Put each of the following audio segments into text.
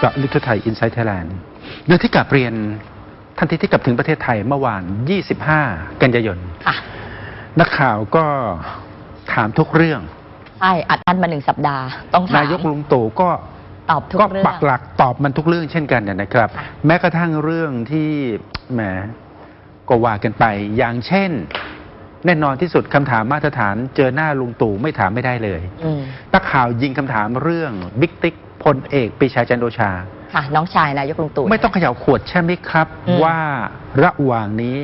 เจาะลิทไทยอินไซต์ไทยแลนด์เรื่องที่กลับเรียนทันทีที่กลับถึงประเทศไทยเมื่อวาน 25 กันยายน ค่ะ นักข่าวก็ถามทุกเรื่อง ใช่ อัดอั้นมาหนึ่งสัปดาห์ ต้องถามนายกลุงตู่ก็ตอบทุกก็เรื่อง ปักหลักตอบมันทุกเรื่องเช่นกันเนี่ยนะครับ ค่ะ แม้กระทั่งเรื่องที่แหมก็ว่ากันไป อย่างเช่น แน่นอนที่สุดคำถามมาตรฐาน เจอหน้าลุงตู่ไม่ถามไม่ได้เลย อืม นักข่าวยิงคำถามเรื่องบิ๊กติ๊ก พลเอกปรีชาจันทร์โอชา ค่ะ น้องชายนายกลุงตู่ไม่ต้องเขย่าขวดใช่ไหมครับ อืม ว่าระหว่างนี้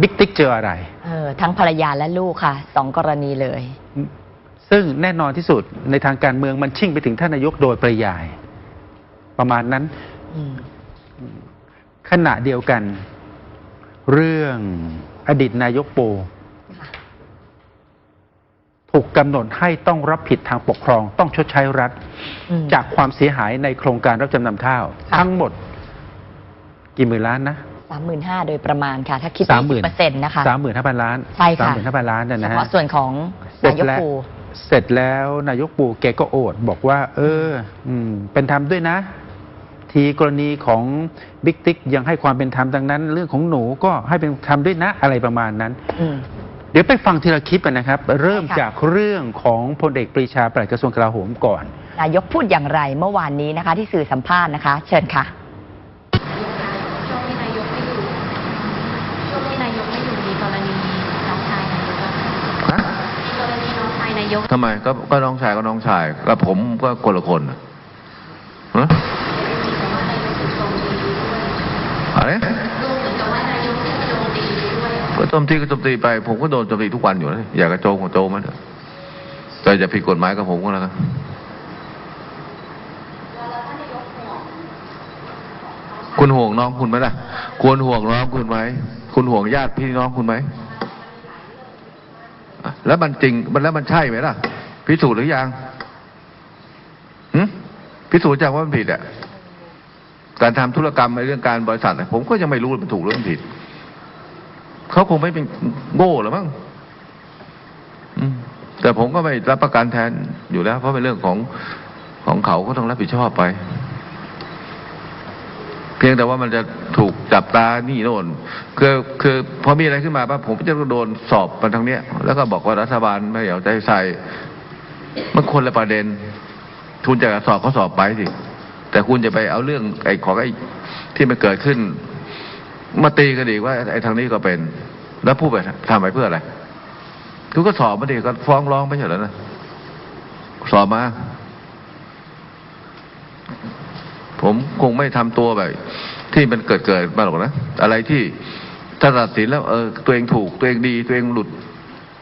บิ๊กติ๊กเจออะไร เออทั้งภรรยาและลูกค่ะสองกรณีเลย ซึ่งแน่นอนที่สุดในทางการเมืองมันชิ่งไปถึงท่านนายกโดยปริยาย ประมาณนั้น อืม ขณะเดียวกัน เรื่องอดีตนายกปูค่ะ ถูกกำหนดให้ต้องรับผิดทางปกครอง ต้องชดใช้รัฐอืมจากความเสียหายในโครงการรับจำนำข้าวค่ะทั้งหมด กี่หมื่นล้านนะสามหมื่นห้าโดยประมาณค่ะ ถ้าคิดสามหมื่นเปอร์เซ็นต์นะคะสามหมื่นห้าพันล้านใช่ค่ะสามหมื่นห้าพันล้านเนี่ยเฉนะฮะพาะส่วนของเสร็จนายกแล้วปูเสร็จแล้วนายกปูแกก็โอด บอกว่า เออ อืม เป็นธรรมด้วยนะ ทีกรณีของบิ๊กติ๊กยังให้ความเป็นธรรมดังนั้น เรื่องของหนูก็ให้เป็นธรรมด้วยนะ อะไรประมาณนั้นอืมเดี๋ยวไปฟังทีละคลิปกันนะครับ เริ่มใช่ค่ะจากเรื่องของพลเอกปรีชาปลัดกระทรวงกลาโหมก่อน นายกพูดอย่างไรเมื่อวานนี้นะคะ ที่สื่อสัมภาษณ์นะคะ เชิญค่ะช่วงที่นายกไม่อยู่ช่วงที่นายกไม่อยู่มีกรณีน้องชายนายกอะค่ะฮะมีกรณีน้องชายนายกทำไมก็ก็น้องชายก็น้องชายกับผมก็คนละคนน่ะฮะมีแต่ว่านายกถูกโจมตีด้วยอะไร ก็โจมตีก็โจมตีไป ผมก็โดนโจมตีทุกวันอยู่นะอยากกระโจมก็โจมมันเถอะแต่จะผิดกฎหมายกับผมก็แล้วกันคุณห่วงน้องคุณไหมล่ะ ควรห่วงน้องคุณไหม คุณห่วงญาติพี่น้องคุณไหม แล้วมันจริง มันแล้วมันใช่ไหมล่ะ พิสูจน์หรือยังหึพิสูจน์จากว่ามันผิดอะ การทำธุรกรรมในเรื่องการบริษัท ผมก็ยังไม่รู้ว่ามันถูกหรือมันผิด เขาคงไม่เป็นโง่หรือมั้งแต่ผมก็ไม่รับประกันแทนอยู่แล้ว เพราะเป็นเรื่องของของเขาก็ต้องรับผิดชอบไป เพียงแต่ว่ามันจะถูกจับตานี่โน่นคือคือพอมีอะไรขึ้นมาปั๊บผมจะโดนสอบมันทางเนี้ย แล้วก็บอกว่ารัฐบาลไม่เอาใจใส่มันคนละประเด็นคุณจะสอบเขาสอบไปสิแต่คุณจะไปเอาเรื่องไอ้ของไอ้ที่มันเกิดขึ้น มาตีกันอีกว่าไอ้ทางนี้ก็เป็น แล้วพูดไปทำไปเพื่ออะไรคุณก็สอบมาดิก็ฟ้องร้องไม่ใช่เหรอนะสอบมา ผมคงไม่ทำตัวแบบ ที่มันเกิดเกิดมาหรอกนะอะไรที่ถ้าตัดสินแล้วเออตัวเองถูกตัวเองดี ตัวเองหลุด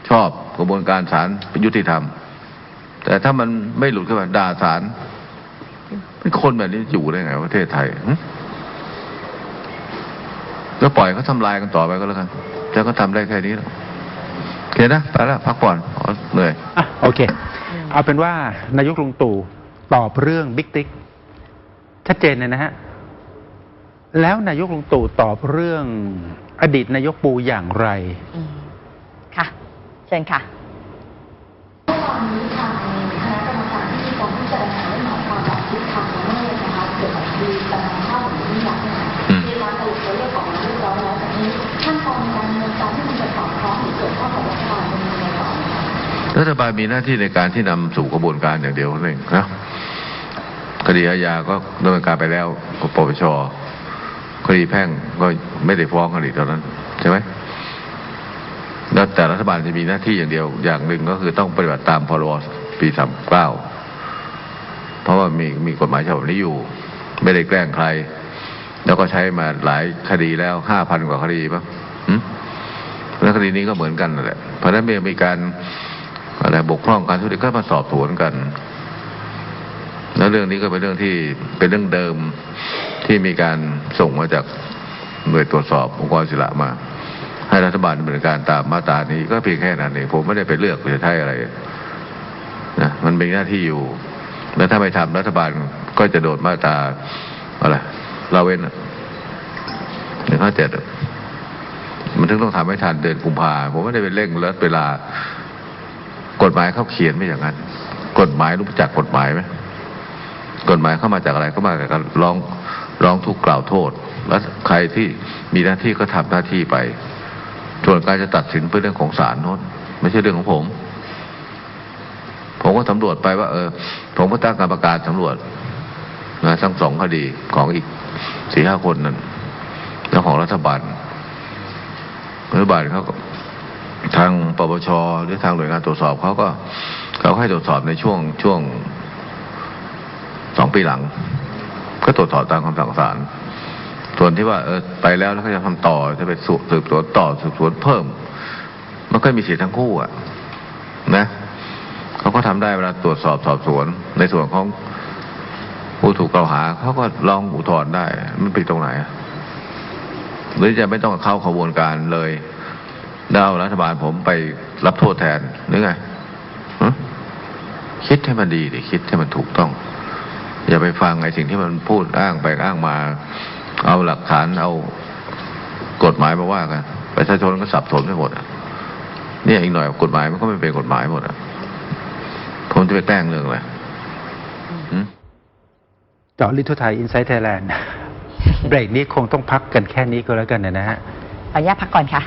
ชอบกระบวนการศาลยุติธรรม แต่ถ้ามันไม่หลุดขึ้นมาด่าศาลเป็นคนแบบนี้อยู่ได้ไงประเทศไทย ก็ปล่อยเขาทำลายกันต่อไปก็แล้วกันแล้วก็ทำได้แค่นี้แล้วโอเคนะไปแล้วพักผ่อนอ๋อเหนื่อยอะโอเคอืมเอาเป็นว่านายกลุงตู่ตอบเรื่องบิ๊กติ๊กชัดเจนเลยนะฮะแล้วนายกลุงตู่ตอบเรื่องอดีตนายกปูอย่างไรอืมค่ะ เชิญค่ะ รัฐบาลมีหน้าที่ในการที่นำสู่กระบวนการอย่างเดียวนั่นเองนะคดีอาญาก็ดำเนินการไปแล้วกับปปชคดีแพ่งก็ไม่ได้ฟ้องกันอีกตอนนั้นใช่ไหมแล้วแต่รัฐบาลจะมีหน้าที่อย่างเดียวอย่างหนึ่งก็คือต้องปฏิบัติตามพรบปีสามเก้าเพราะว่ามีมีกฎหมายฉบับนี้อยู่ ไม่ได้แกล้งใคร แล้วก็ใช้มาหลายคดีแล้วห้าพันกว่าคดีป่ะแล้วคดีนี้ก็เหมือนกันแหละเพราะฉะนั้นเมื่อมีการ อะไรบกพร่องการทุจริตก็มาสอบสวนกัน แล้วเรื่องนี้ก็เป็นเรื่องที่เป็นเรื่องเดิมที่มีการส่งมาจากหน่วยตรวจสอบองค์กรศิลามา ให้รัฐบาลดำเนินการตามมาตรานี้ก็เพียงแค่นั้นเองผมไม่ได้ไปเลือกจะใช้อะไรนะมันเป็นหน้าที่อยู่ แล้วถ้าไม่ทำรัฐบาลก็จะโดนมาตราอะไรเราเว้นหนึ่งห้าเจ็ดมันถึงต้องทำให้ทันเดือนกุมภาผมไม่ได้ไปเร่งรัดเวลา กฎหมายเขาเขียนไม่อย่างนั้น กฎหมายรู้จักกฎหมายไหมกฎหมายเข้ามาจากอะไรก็มาจากการร้องร้องทุกข์กล่าวโทษ แล้วใครที่มีหน้าที่ก็ทำหน้าที่ไปส่วนการจะตัดสินเป็นเรื่องของศาลโน้นไม่ใช่เรื่องของผม ผมก็สำรวจไปว่า เออ ผมก็ตั้งกรรมการสำรวจนะทั้งสองคดีของอีกสี่ห้าคนนั้นแล้วของรัฐบาลรัฐบาลเขาก็ ทางปปชหรือทางหน่วยงานตรวจสอบเขาก็เขาให้ตรวจสอบในช่วงช่วงสองปีหลัง ก็ตรวจสอบตามคำสั่งศาลส่วนที่ว่าเออไปแล้วแล้วก็จะทำต่อจะไปสืบสวนต่อสืบสวนเพิ่ม มันก็มีสิทธิทั้งคู่อะนะเขาก็ทำได้เวลาตรวจสอบสอบสวน ในส่วนของผู้ถูกกล่าวหาเขาก็ลองอุทธรณ์ได้ มันผิดตรงไหนหรือจะไม่ต้องเข้าขบวนการเลย ได้เอารัฐบาลผมไปรับโทษแทนหรือไงฮะคิดให้มันดีดิคิดให้มันถูกต้อง อย่าไปฟังไอ้สิ่งที่มันพูดอ้างไปอ้างมา เอาหลักฐานเอากฎหมายมาว่ากันประชาชนก็สับสนไปหมดอะเนี่ยอีกหน่อยกฎหมายมันก็ไม่เป็นกฎหมายหมดอะผมจะไปแกล้งเรื่องอะไรหืมเจาะลิทุไทยอินไซต์ไทยแลนด์เบรกนี้คงต้องพักกันแค่นี้ก็แล้วกันนะฮะขออนุญาตพักก่อนค่ะ